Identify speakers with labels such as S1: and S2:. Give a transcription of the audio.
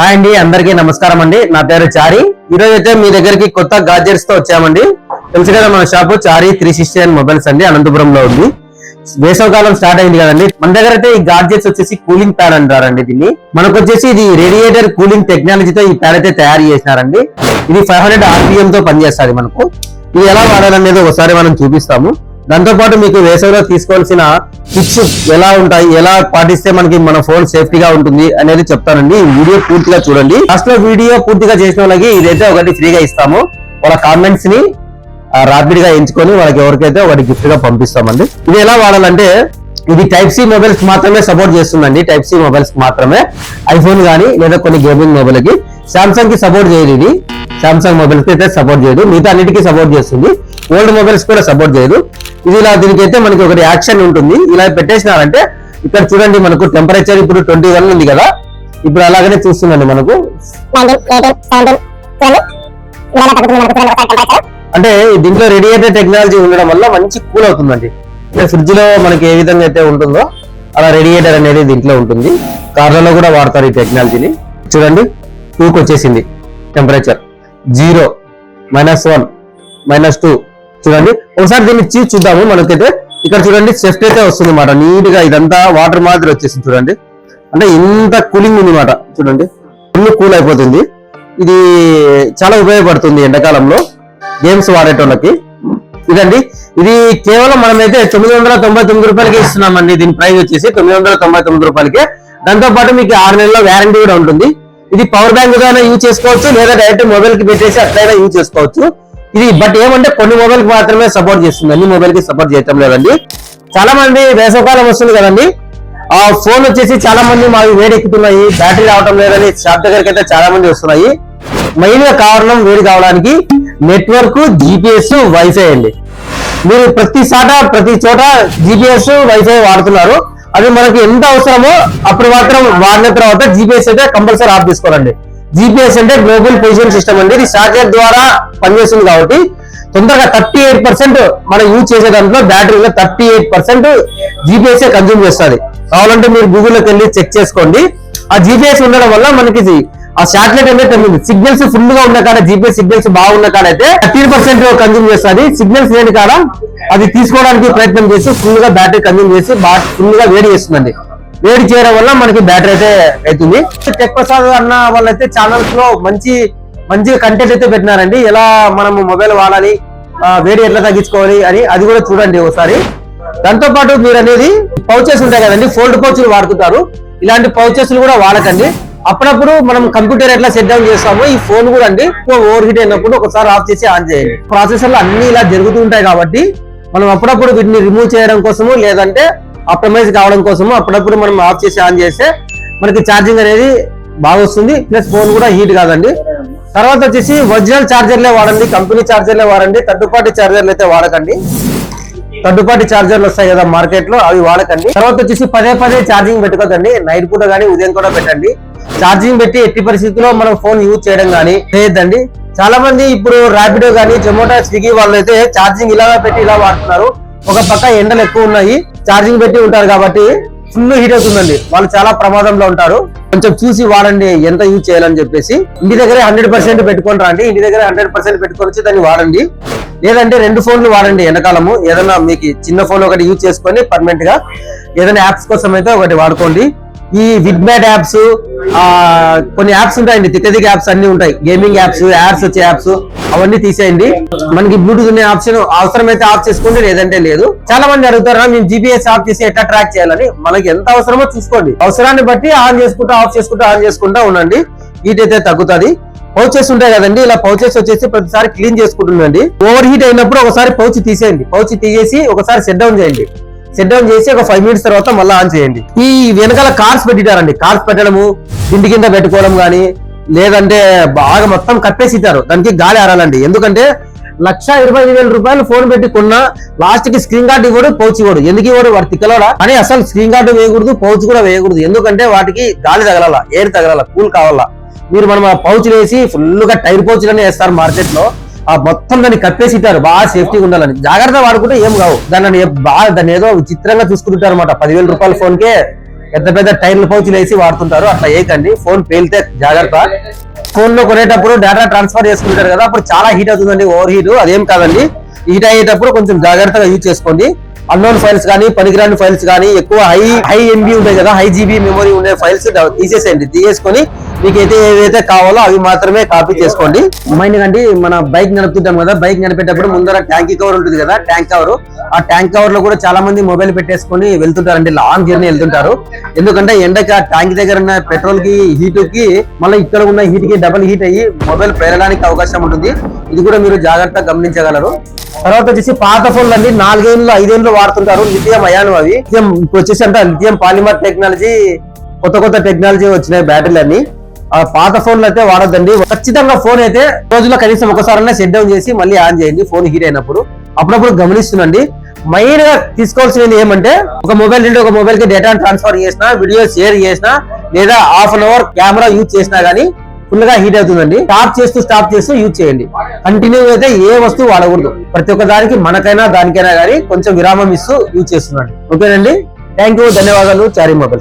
S1: Hi అండి అందరికీ నమస్కారం అండి. నా పేరు చారి. ఈరోజు అయితే మీ దగ్గరికి కొత్త గాడ్జెట్స్తో వచ్చామండి. తెలుసు కదా మన shop Chari three sixty nine mobiles అండి అనంతపురంలో ఉంది. వేసవకాలం స్టార్ట్ అయింది కదండి. మన దగ్గర అయితే ఈ గాడ్జెట్స్ వచ్చేసి కూలింగ్ ప్యాన్ అంటారండి దీన్ని. మనకు వచ్చేసి ఇది రేడియేటర్ కూలింగ్ టెక్నాలజీతో ఈ ప్యాన్ అయితే తయారు చేసినారండి. ఇది ఫైవ్ హండ్రెడ్ ఆర్పిఎం తో పనిచేస్తుంది మనకు. ఇది ఎలా వాడాలనేది ఒకసారి మనం చూపిస్తాము. దాంతోపాటు మీకు వేసవిలో తీసుకోవాల్సిన టిప్స్ ఎలా ఉంటాయి ఎలా పాటిస్తే మనకి మన ఫోన్ సేఫ్టీగా ఉంటుంది అనేది చెప్తానండి. ఈ వీడియో పూర్తిగా చూడండి. ఫస్ట్లో వీడియో పూర్తిగా చేసిన వాళ్ళకి ఇదైతే ఒకటి ఫ్రీగా ఇస్తాము. వాళ్ళ కామెంట్స్ని రాపిడ్గా ఎంచుకొని వాళ్ళకి ఎవరికైతే ఒకటి గిఫ్ట్గా పంపిస్తామండి. ఇది ఎలా వాడాలంటే ఇది టైప్ సి మొబైల్స్ మాత్రమే సపోర్ట్ చేస్తుందండి. టైప్ సి మొబైల్స్ మాత్రమే. ఐఫోన్ గానీ లేదా కొన్ని గేమింగ్ మొబైల్కి. సామ్సంగ్కి సపోర్ట్ చేయదు ఇది. సామ్సంగ్ మొబైల్స్ అయితే సపోర్ట్ చేయదు. మిగతా అన్నిటికీ సపోర్ట్ చేస్తుంది. ఓల్డ్ మొబైల్స్ కూడా సపోర్ట్ చేయదు. ఇది ఇలా దీనికి అయితే మనకి ఒకటి యాక్షన్ ఉంటుంది. ఇలా పెట్టేసినారంటే ఇక్కడ చూడండి మనకు టెంపరేచర్ ఇప్పుడు ట్వంటీ వన్ ఉంది కదా. ఇప్పుడు అలాగనే చూస్తుందండి మనకు. అంటే దీంట్లో రేడియేటర్ టెక్నాలజీ ఉండడం వల్ల మంచి కూల్ అవుతుందండి. అంటే ఫ్రిడ్జ్లో మనకి ఏ విధంగా అయితే ఉంటుందో అలా రేడియేటర్ అనేది దీంట్లో ఉంటుంది. కార్లలో కూడా వాడతారు ఈ టెక్నాలజీని చూడండి టూకి వచ్చేసింది temperature zero minus one minus two. చూడండి ఒకసారి దీన్ని చీ చూద్దాము. మనకైతే ఇక్కడ చూడండి సెఫ్ట్ అయితే వస్తుంది అన్నమాట నీట్గా ఇదంతా వాటర్ మాదిరి వచ్చేసింది చూడండి. అంటే ఇంత కూలింగ్ ఉంది మాట చూడండి ఫుల్ కూల్ అయిపోతుంది. ఇది చాలా ఉపయోగపడుతుంది ఎండాకాలంలో. గేమ్స్ వాడేటోళ్ళకి. ఇదండి ఇది కేవలం మనమైతే తొమ్మిది వందల తొంభై తొమ్మిది రూపాయలకి ఇస్తున్నామండి. దీని ప్రైస్ వచ్చేసి తొమ్మిది వందల తొంభై తొమ్మిది రూపాయలకి. దాంతో పాటు మీకు ఆరు నెలల వ్యారంటీ కూడా ఉంటుంది. ఇది పవర్ బ్యాంక్ గానే యూజ్ చేసుకోవచ్చు లేదా డైరెక్ట్ మొబైల్కి పెట్టేసి అట్లయినా యూజ్ చేసుకోవచ్చు. ఇది బట్ ఏమంటే కొన్ని మొబైల్కి మాత్రమే సపోర్ట్ చేస్తుంది. అన్ని మొబైల్కి సపోర్ట్ చేయటం లేదండి. చాలా మంది వేసవకాలం వస్తుంది కదండి. ఆ ఫోన్ వచ్చేసి చాలా మంది మావి వేడెక్కుతున్నాయి బ్యాటరీ రావటం లేదని షాప్ దగ్గరికి అయితే చాలా మంది వస్తున్నాయి. మెయిన్గా కారణం వేడి కావడానికి నెట్వర్క్ జిపిఎస్ వైఫై అండి. మీరు ప్రతి సాట ప్రతి చోట జిపిఎస్ వైఫై వాడుతున్నారు. అది మనకి ఎంత అవసరమో అప్పుడు మాత్రం వాడిన తర్వాత జిపిఎస్ అయితే కంపల్సరీ ఆఫ్ తీసుకోవాలండి. జిపిఎస్ అంటే గ్లోబల్ పొజిషన్ సిస్టమ్ అండి. ఇది సాటిలైట్ ద్వారా పనిచేస్తుంది కాబట్టి తొందరగా థర్టీ ఎయిట్ పర్సెంట్ మనం యూజ్ చేసే దాంట్లో బ్యాటరీలో thirty eight percent GPS consume చేస్తుంది. కావాలంటే మీరు గూగుల్లోకి వెళ్ళి చెక్ చేసుకోండి. ఆ జీపీఎస్ ఉండడం వల్ల మనకి ఆ శాటిలైట్ అనేది సిగ్నల్స్ ఫుల్గా ఉన్న కాడ జీపీఎస్ సిగ్నల్స్ బాగున్న కాడ అయితే థర్టీ పర్సెంట్ కన్జ్యూమ్ చేస్తుంది. సిగ్నల్స్ లేని కాడ అది తీసుకోవడానికి ప్రయత్నం చేసి ఫుల్గా బ్యాటరీ కన్జ్యూమ్ చేసి ఫుల్గా వేడి చేస్తుందండి. వేడి చేయడం వల్ల మనకి బ్యాటరీ అయితే అవుతుంది. టెక్ ప్రసాద్ అన్న వాళ్ళైతే ఛానల్స్లో మంచి మంచి కంటెంట్ అయితే పెట్టినారండి. ఎలా మనం మొబైల్ వాడాలి వేడి ఎట్లా తగ్గించుకోవాలి అని అది కూడా చూడండి ఒకసారి. దాంతో పాటు మీరు అనేది పౌచెస్ ఉంటాయి కదండి ఫోల్డ్ పౌచ్లు వాడుతుంటారు ఇలాంటి పౌచెస్ కూడా వాడకండి. అప్పుడప్పుడు మనం కంప్యూటర్ ఎట్లా సెట్ డౌన్ చేస్తామో ఈ ఫోన్ కూడా అండి ఓవర్ హీట్ అయినప్పుడు ఒకసారి ఆఫ్ చేసి ఆన్ చేయండి. ప్రాసెసర్లు అన్ని ఇలా జరుగుతూ ఉంటాయి కాబట్టి మనం అప్పుడప్పుడు వీటిని రిమూవ్ చేయడం కోసము లేదంటే అప్రమైజ్ కావడం కోసము అప్పుడప్పుడు మనం ఆఫ్ చేసి ఆన్ చేస్తే మనకి ఛార్జింగ్ అనేది బాగా వస్తుంది. ప్లస్ ఫోన్ కూడా హీట్ కాదండి. తర్వాత వచ్చేసి ఒరిజినల్ ఛార్జర్లే వాడండి. కంపెనీ చార్జర్లే వాడండి. థర్డ్ పార్టీ చార్జర్లు అయితే వాడకండి. థర్డ్ పార్టీ ఛార్జర్లు వస్తాయి కదా మార్కెట్లో అవి వాడకండి. తర్వాత వచ్చేసి పదే పదే ఛార్జింగ్ పెట్టుకోదండి నైట్ పూట కానీ ఉదయం కూడా పెట్టండి. ఛార్జింగ్ పెట్టి ఎట్టి పరిస్థితుల్లో మనం ఫోన్ యూజ్ చేయడం కానీ చేయొద్దండి. చాలా మంది ఇప్పుడు ర్యాపిడో కానీ జొమాటో స్విగ్గీ వాళ్ళు అయితే ఛార్జింగ్ ఇలా పెట్టి ఇలా వాడుతున్నారు. ఒక పక్క ఎండలు ఎక్కువ ఉన్నాయి ఛార్జింగ్ పెట్టి ఉంటారు కాబట్టి ఫుల్ హీట్ అవుతుందండి. వాళ్ళు చాలా ప్రమాదంలో ఉంటారు. కొంచెం చూసి వాడండి ఎంత యూజ్ చేయాలని చెప్పేసి. ఇంటి దగ్గర హండ్రెడ్ పర్సెంట్ పెట్టుకొని రండి. ఇంటి దగ్గర హండ్రెడ్ పర్సెంట్ పెట్టుకొని వచ్చి దాన్ని వాడండి. లేదంటే రెండు ఫోన్లు వాడండి ఎండాకాలము. ఏదైనా మీకు చిన్న ఫోన్ ఒకటి యూజ్ చేసుకొని పర్మనెంట్గా ఏదైనా యాప్స్ కోసం అయితే ఒకటి వాడుకోండి. ఈ విడ్ యాప్స్ కొన్ని యాప్స్ ఉంటాయండి. తిక్కదిక్ యాప్స్ అన్ని ఉంటాయి. గేమింగ్ యాప్స్ యాప్స్ వచ్చే యాప్స్ అవన్నీ తీసేయండి. మనకి బ్లూటూత్ ఉన్న ఆప్షన్ అవసరమైతే ఆఫ్ చేసుకోండి లేదంటే లేదు. చాలా మంది అడుగుతారు మేము జీపీఎస్ ఆఫ్ చేసి ఎట్లా ట్రాక్ చేయాలని? మనకి ఎంత అవసరమో చూసుకోండి. అవసరాన్ని బట్టి ఆన్ చేసుకుంటూ ఆఫ్ చేసుకుంటూ ఆన్ చేసుకుంటూ ఉండండి. హీట్ అయితే తగ్గుతుంది. పౌచెస్ ఉంటాయి కదండి. ఇలా పౌచెస్ వచ్చేసి ప్రతిసారి క్లీన్ చేసుకుంటుందండి ఓవర్ హీట్ అయినప్పుడు ఒకసారి పౌచ్ తీసేయండి. పౌచ్ తీసేసి ఒకసారి సెట్ డౌన్ చేయండి. సెట్ డౌన్ చేసి ఒక ఫైవ్ మినిట్స్ తర్వాత మళ్ళీ ఆన్ చేయండి. ఈ వెనకాల కార్స్ పెట్టిటారండి. కార్స్ పెట్టడము ఇంటి కింద పెట్టుకోవడం కానీ లేదంటే బాగా మొత్తం కట్టేసి ఇచ్చారు దానికి గాలి ఆరాలండి. ఎందుకంటే లక్ష ఇరవై ఐదు వేల రూపాయలు ఫోన్ పెట్టి కొన్నా లాస్ట్కి స్క్రీన్ గార్డ్ ఇవ్వడు పౌచ్ ఇవ్వడు. ఎందుకు ఇవ్వడు? వాడు తిక్కలోడా? అని అసలు స్క్రీన్ గార్డ్ వేయకూడదు పౌచ్ కూడా వేయకూడదు. ఎందుకంటే వాటికి గాలి తగలాల ఎయిర్ తగలాల కూల్ కావాలా. మీరు మనం ఆ పౌచ్ వేసి ఫుల్గా టైర్ పౌచ్లనే వేస్తారు మార్కెట్లో. ఆ మొత్తం దాన్ని కప్పేసి బాగా సేఫ్టీగా ఉండాలని. జాగ్రత్త వాడుకుంటే ఏం కావు. దాన్ని బాగా దాన్ని ఏదో విచిత్రంగా చూసుకుంటారు అనమాట పదివేల రూపాయల ఫోన్ కే పెద్ద పెద్ద టైర్ల పౌచులు వేసి వాడుతుంటారు. అట్లా వేయకండి ఫోన్ పేలితే జాగ్రత్త. ఫోన్లో కొనేటప్పుడు డేటా ట్రాన్స్ఫర్ చేసుకుంటారు కదా అప్పుడు చాలా హీట్ అవుతుందండి ఓవర్ హీట్ అదేం కాదండి. హీట్ అయ్యేటప్పుడు కొంచెం జాగ్రత్తగా యూజ్ చేసుకోండి. అన్నోన్ ఫైల్స్ కానీ పనికిరాని ఫైల్స్ కానీ ఎక్కువ హై హై ఎంబీ ఉంటాయి కదా హై జీబీ మెమరీ ఉండే ఫైల్స్ తీసేసేయండి. తీసేసుకొని మీకు అయితే ఏవైతే కావాలో అవి మాత్రమే కాపీ చేసుకోండి. మైండ్ కండి మన బైక్ నడుపుతుంటాం కదా బైక్ నడిపేటప్పుడు ముందర ట్యాంక్ కవర్ ఉంటుంది కదా ట్యాంక్ కవర్. ఆ ట్యాంక్ కవర్లో కూడా చాలా మంది మొబైల్ పెట్టేసుకొని వెళ్తుంటారండి లాంగ్ జర్నీ వెళ్తుంటారు. ఎందుకంటే ఎండకి ఆ ట్యాంక్ దగ్గర ఉన్న పెట్రోల్కి హీట్కి మళ్ళీ ఇక్కడ ఉన్న హీట్కి డబుల్ హీట్ అయ్యి మొబైల్ పేరడానికి అవకాశం ఉంటుంది. ఇది కూడా మీరు జాగ్రత్తగా గమనించగలరు. తర్వాత వచ్చేసి పాత ఫోన్లు అన్ని నాలుగేళ్ళు ఐదేళ్ళు వాడుతుంటారు లిథియం అయాన్ అవి. లిథియం వచ్చేసి అంటే లిథియం పాలిమర్ టెక్నాలజీ కొత్త కొత్త టెక్నాలజీ వచ్చినాయి బ్యాటరీలు ఆ పాత ఫోన్లు అయితే వాడద్దండి. ఖచ్చితంగా ఫోన్ అయితే రోజులో కనీసం ఒకసారి సెట్ డౌన్ చేసి మళ్ళీ ఆన్ చేయండి ఫోన్ హీట్ అయినప్పుడు. అప్పుడప్పుడు గమనిస్తుండండి. మెయిన్గా తీసుకోవాల్సింది ఏమంటే ఒక మొబైల్ నుండి ఒక మొబైల్కి డేటా ట్రాన్స్ఫర్ చేసినా వీడియో షేర్ చేసినా లేదా half an hour camera use చేసినా గానీ ఫుల్గా హీట్ అవుతుందండి. స్టాప్ చేస్తూ స్టాప్ చేస్తూ యూజ్ చేయండి. కంటిన్యూ అయితే ఏ వస్తువు వాడకూడదు. ప్రతి ఒక్క దానికి మనకైనా దానికైనా కానీ కొంచెం విరామం ఇస్తూ యూజ్ చేస్తున్నాండి ఓకేనండి? థ్యాంక్ యూ ధన్యవాదాలు. చారీ మొబైల్స్